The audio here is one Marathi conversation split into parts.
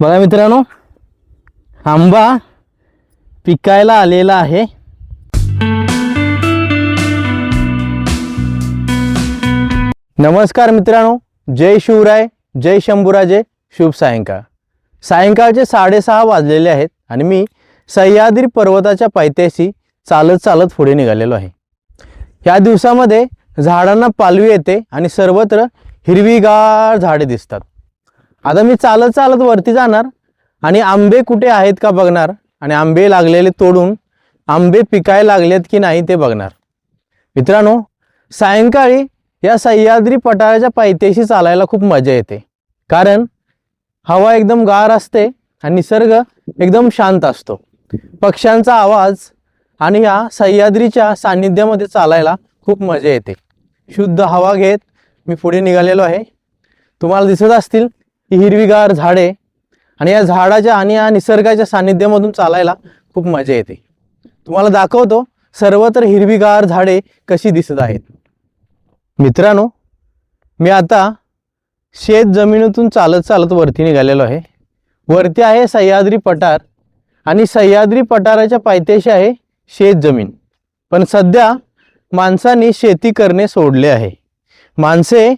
बघा मित्रांनो आंबा पिकायला आलेला आहे. नमस्कार मित्रांनो जय शिवराय जय शंभूराजे शुभ सायंकाळ. सायंकाळचे साडेसहा वाजलेले आहेत आणि मी सह्याद्री पर्वताच्या पायथ्याशी चालत चालत पुढे निघालेलो आहे. या दिवसामध्ये झाडांना पालवी येते आणि सर्वत्र हिरवीगार झाडे दिसतात. आता मी चालत चालत वरती जाणार आणि आंबे कुठे आहेत का बघणार? आणि आंबे लागलेले तोडून आंबे पिकायला लागलेत की नाही ते बघणार. मित्रांनो सायंकाळी या सह्याद्री पठाराच्या पायथ्याशी चालायला खूप मजा येते. कारण हवा एकदम गार असते आणि निसर्ग एकदम शांत असतो. पक्ष्यांचा आवाज आणि या सह्याद्रीच्या सान्निध्यामध्ये चालायला खूप मजा येते. शुद्ध हवा घेत मी पुढे निघालेलो आहे. तुम्हाला दिसत असतील ही हिरवीगार झाडे आणि या झाडाच्या आणि या निसर्गाच्या सान्निध्यामधून चालायला खूप मजा येते. तुम्हाला दाखवतो सर्वत्र हिरवीगार झाडे कशी दिसत आहेत. मित्रांनो मी आता शेत जमिनीतून चालत चालत वरती निघालेलो आहे. वरती आहे सह्याद्री पठार आणि सह्याद्री पठाराच्या पायथ्याशी आहे शेत जमीन. पण सध्या माणसांनी शेती करणे सोडले आहे. माणसे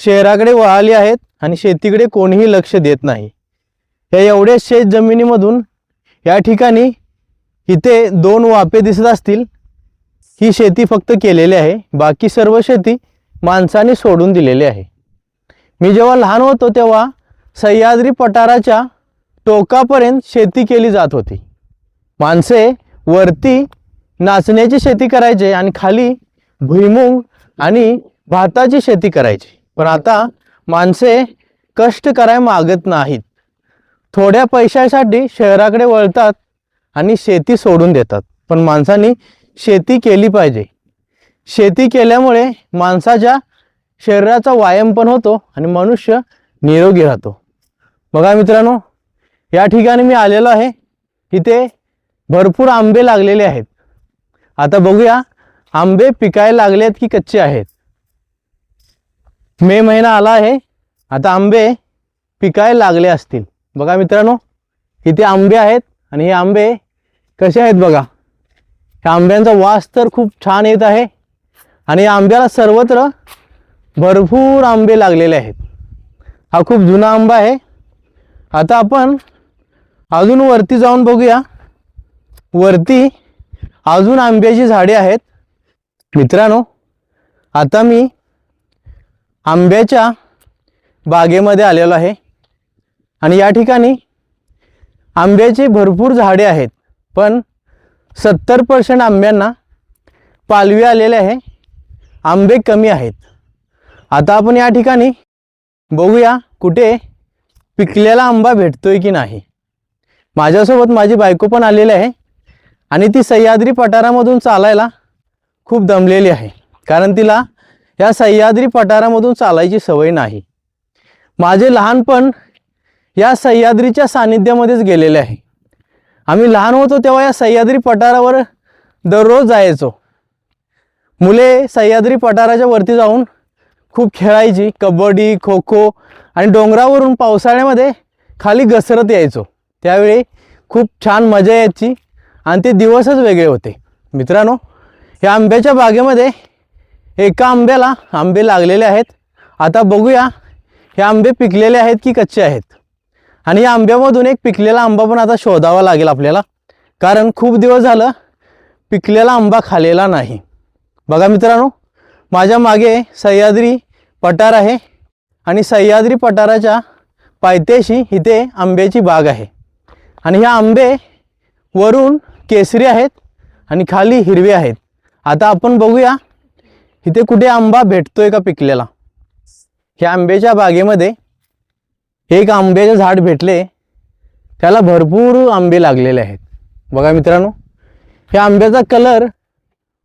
शहराकडे वळाली आहेत आणि शेतीकडे कोणीही लक्ष देत नाही. या एवढ्या शेत जमिनीमधून या ठिकाणी इथे दोन वापे दिसत असतील. ही शेती फक्त केलेली आहे. बाकी सर्व शेती माणसाने सोडून दिलेली आहे. मी जेव्हा लहान होतो तेव्हा सह्याद्री पठाराच्या टोकापर्यंत शेती केली जात होती. माणसे वरती नाचण्याची शेती करायचे आणि खाली भुईमुंग आणि भाताची शेती करायची. पण आता माणसे कष्ट कराय मागत नाहीत. थोड्या पैशासाठी शहराकडे वळतात आणि शेती सोडून देतात. पण माणसांनी शेती केली पाहिजे. शेती केल्यामुळे माणसाच्या शरीराचा व्यायाम पण होतो आणि मनुष्य निरोगी राहतो. बघा मित्रांनो या ठिकाणी मी आलेलो आहे. इथे भरपूर आंबे लागलेले आहेत. आता बघूया आंबे पिकायला लागले आहेत की कच्चे आहेत? मे महिना आला आहे. आता आंबे पिकायला लागले असतील. बघा मित्रांनो इथे आंबे आहेत आणि हे आंबे कसे आहेत बघा. ह्या आंब्यांचा वास तर खूप छान येत आहे आणि या आंब्याला सर्वत्र भरपूर आंबे लागलेले आहेत. हा खूप जुना आंबा आहे. आता आपण अजून वरती जाऊन बघूया. वरती अजून आंब्याची झाडे आहेत. मित्रांनो आता मी आंब्याच्या बागेमध्ये आलेलो आहे. आणि या ठिकाणी आंब्याची भरपूर झाडे आहेत. पण सत्तर पर्सेंट आंब्यांना पालवी आलेले आहे. आंबे कमी आहेत. आता आपण या ठिकाणी बघूया कुठे पिकलेला आंबा भेटतोय की नाही. माझ्यासोबत माझी बायको पण आलेली आहे. आणि ती सह्याद्री पठारामधून चालायला खूप दमलेली आहे. कारण तिला या सह्याद्री पठारामधून चालायची सवय नाही. माझे लहानपण या सह्याद्रीच्या सानिध्यामध्येच गेलेले आहे. आम्ही लहान होतो तेव्हा या सह्याद्री पठारावर दररोज जायचो. मुले सह्याद्री पठाराच्या वरती जाऊन खूप खेळायची कबड्डी खो खो आणि डोंगरावरून पावसाळ्यामध्ये खाली घसरत यायचो. त्यावेळी खूप छान मजा यायची आणि ते दिवसच वेगळे होते. मित्रांनो या आंब्याच्या बागेमध्ये एका आंब्याला आंबे लागलेले आहेत. आता बघूया हे आंबे पिकलेले आहेत की कच्चे आहेत? आणि या आंब्यामधून एक पिकलेला आंबा पण आता शोधावा लागेल आपल्याला. कारण खूप दिवस झालं पिकलेला आंबा खालेला नाही. बघा मित्रांनो माझ्या मागे सह्याद्री पठार आहे आणि सह्याद्री पठाराच्या पायथ्याशी इथे आंब्याची बाग आहे. आणि ह्या आंबे वरून केसरी आहेत आणि खाली हिरवे आहेत. आता आपण बघूया इथे कुठे आंबा भेटतोय का पिकलेला? ह्या आंब्याच्या बागेमध्ये एक आंब्याचे झाड भेटले. त्याला भरपूर आंबे लागलेले आहेत. बघा मित्रांनो ह्या आंब्याचा कलर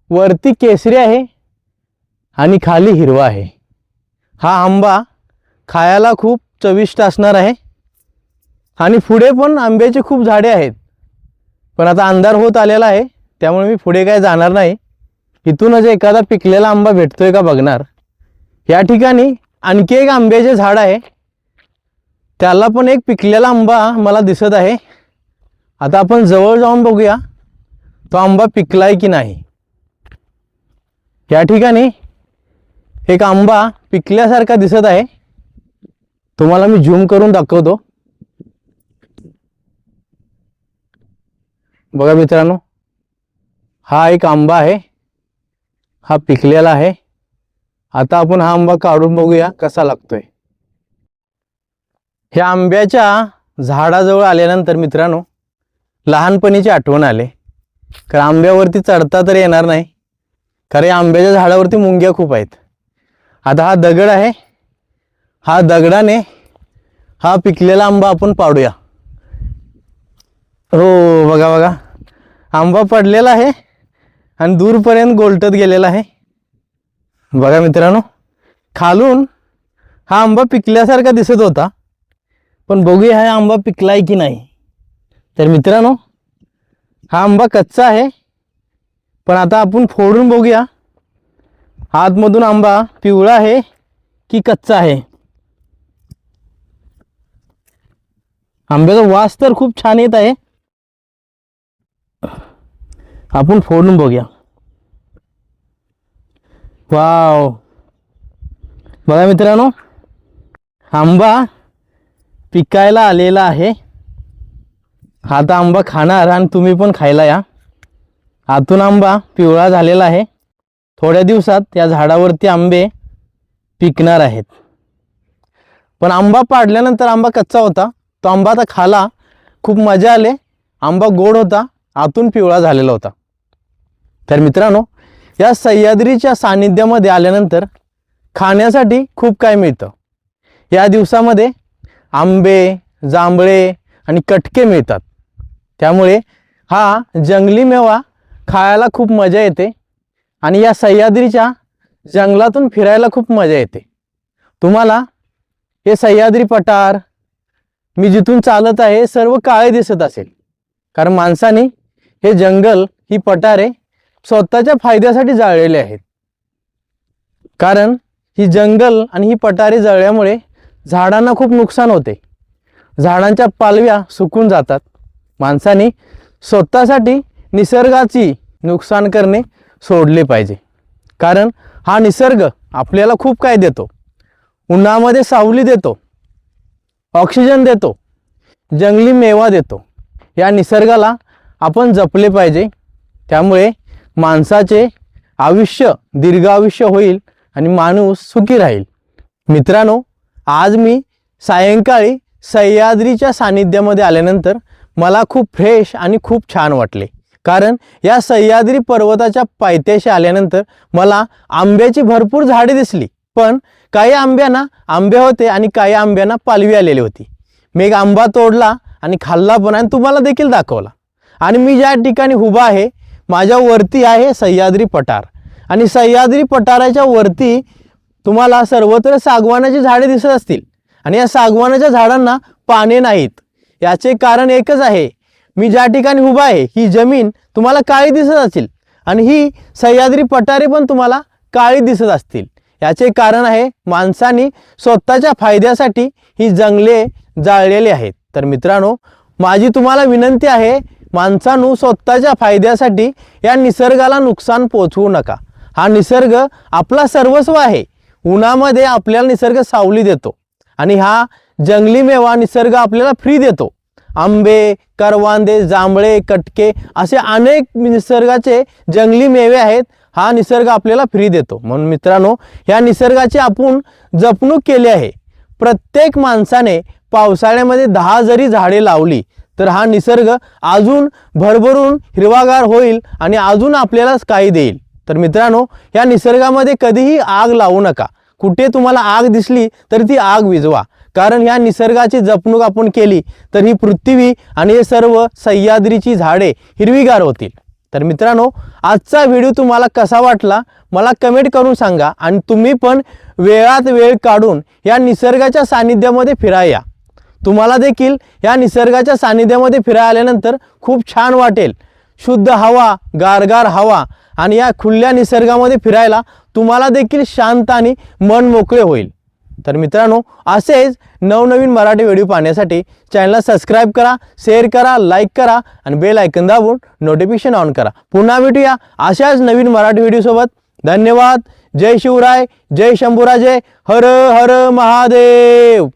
वरती केसरी आहे आणि खाली हिरवा आहे. हा आंबा खायला खूप चविष्ट असणार आहे आणि पुढे पण आंब्याचे खूप झाडे आहेत. पण आता अंधार होत आलेला आहे त्यामुळे मी पुढे काय जाणार नाही. इथूनच एखादा पिकलेला आंबा भेटतोय का बघणार? या ठिकाणी आणखी एक आंब्याचे झाड आहे. त्याला पण एक पिकलेला आंबा मला दिसत आहे. आता आपण जवळ जाऊन बघूया तो आंबा पिकलाय की नाही. या ठिकाणी एक आंबा पिकल्यासारखा दिसत आहे. तुम्हाला मी झूम करून दाखवतो. बघा मित्रांनो हा एक आंबा आहे. हा पिकलेला आहे. आता आपण हा आंबा काढून बघूया कसा लागतोय. ह्या आंब्याच्या झाडाजवळ आल्यानंतर मित्रांनो लहानपणीची आठवण आले. कारण आंब्यावरती चढता तर येणार नाही. कारण या आंब्याच्या झाडावरती मुंग्या खूप आहेत. आता हा दगड आहे. हा दगडाने हा पिकलेला आंबा आपण पाडूया. हो बघा बघा. आंबा पडलेला आहे. आणि दूरपर्यंत गोलटत गेलेला आहे. बघा मित्रांनो खालून हा आंबा पिकल्यासारखा दिसत होता पण बघूया हा आंबा पिकलाय की नाही. तर मित्रांनो हा आंबा कच्चा आहे पण आता आपण फोडून बघूया. आतमधून आंबा पिवळा आहे की कच्चा आहे? आंब्याचा वास तर खूप छान येत आहे आपण फोडून बघूया. वाव बघा मित्रांनो आंबा पिकायला आलेला आहे. हा आता आंबा खाणार आणि तुम्ही पण खायला या. आतून आंबा पिवळा झालेला आहे. थोड्या दिवसात या झाडावरती आंबे पिकणार आहेत. पण आंबा पाडल्यानंतर आंबा कच्चा होता. तो आंबा आता खाला. खूप मजा आले. आंबा गोड होता. आतून पिवळा झालेला होता. तर मित्रांनो या सह्याद्रीच्या सान्निध्यामध्ये आल्यानंतर खाण्यासाठी खूप काय मिळतं. या दिवसामध्ये आंबे जांभळे आणि कटके मिळतात. त्यामुळे हा जंगली मेवा खायला खूप मजा येते आणि या सह्याद्रीच्या जंगलातून फिरायला खूप मजा येते. तुम्हाला हे सह्याद्री पठार मी जिथून चालत आहे सर्व काळे दिसत असेल. कारण माणसाने हे जंगल ही पठारे स्वतःच्या फायद्यासाठी जाळलेले आहेत. कारण ही जंगल आणि ही पठारे जळल्यामुळे झाडांना खूप नुकसान होते. झाडांच्या पालव्या सुकून जातात. माणसाने स्वतःसाठी निसर्गाची नुकसान करणे सोडले पाहिजे. कारण हा निसर्ग आपल्याला खूप काय देतो? उन्हामध्ये सावली देतो. ऑक्सिजन देतो. जंगली मेवा देतो. या निसर्गाला आपण जपले पाहिजे. त्यामुळे माणसाचे आयुष्य दीर्घ आयुष्य होईल आणि माणूस सुखी राहील. मित्रांनो आज मी सायंकाळी सह्याद्रीच्या सानिध्यामध्ये आल्यानंतर मला खूप फ्रेश आणि खूप छान वाटले. कारण या सह्याद्री पर्वताच्या पायथ्याशी आल्यानंतर मला आंब्याची भरपूर झाडे दिसली. पण काही आंब्यांना आंबे होते आणि काही आंब्यांना पालवी आलेली होती. मी एक आंबा तोडला आणि खाल्ला पण आणि तुम्हाला देखील दाखवला. आणि मी ज्या ठिकाणी उभा आहे माझ्या वरती आहे सह्याद्री पठार. आणि सह्याद्री पठाराच्या वरती तुम्हाला सर्वत्र सागवानाची झाडे दिसत असतील. आणि या सागवानाच्या झाडांना पाने नाहीत. याचे कारण एकच आहे. मी ज्या ठिकाणी उभा आहे ही जमीन तुम्हाला काळी दिसत असेल आणि ही सह्याद्री पठारे पण तुम्हाला काळी दिसत असतील. याचे कारण आहे माणसाने स्वतःच्या फायद्यासाठी ही जंगले जाळलेली आहेत. तर मित्रांनो माझी तुम्हाला विनंती आहे माणसानू स्वतःच्या फायद्यासाठी या निसर्गाला नुकसान पोचवू नका. हा निसर्ग आपला सर्वस्व आहे. उन्हामध्ये आपल्याला निसर्ग सावली देतो. आणि हा जंगली मेवा निसर्ग आपल्याला फ्री देतो. आंबे करवांदे जांभळे कटके असे अनेक निसर्गाचे जंगली मेवे आहेत. हा निसर्ग आपल्याला फ्री देतो. म्हणून मित्रांनो ह्या निसर्गाची आपण जपणूक केली आहे. प्रत्येक माणसाने पावसाळ्यामध्ये दहा जरी झाडे लावली तर हा निसर्ग अजून भरभरून हिरवागार होईल आणि अजून आपल्याला काही देईल. तर मित्रांनो या निसर्गामध्ये कधीही आग लावू नका. कुठे तुम्हाला आग दिसली तर ती आग विझवा. कारण ह्या निसर्गाची जपणूक आपण केली तर ही पृथ्वी आणि हे सर्व सह्याद्रीची झाडे हिरवीगार होतील. तर मित्रांनो आजचा व्हिडिओ तुम्हाला कसा वाटला मला कमेंट करून सांगा आणि तुम्ही पण वेळात वेळ काढून या निसर्गाच्या सानिध्यामध्ये फिराया. तुम्हाला देखील या निसर्गाच्या सानिध्यामध्ये फिरायला आल्यानंतर खूप छान वाटेल. शुद्ध हवा गारगार हवा आणि या खुल्या निसर्गामध्ये फिरायला तुम्हाला देखील शांत आणि मन मोकळे होईल. तर मित्रांनो असेच नवनवीन मराठी व्हिडिओ पाहण्यासाठी चॅनलला सबस्क्राईब करा शेअर करा लाईक करा आणि बेल ऐकन दाबून नोटिफिकेशन ऑन करा. पुन्हा भेटूया अशाच नवीन मराठी व्हिडिओसोबत धन्यवाद. जय शिवराय. जय शंभूराजे. हर हर महादेव.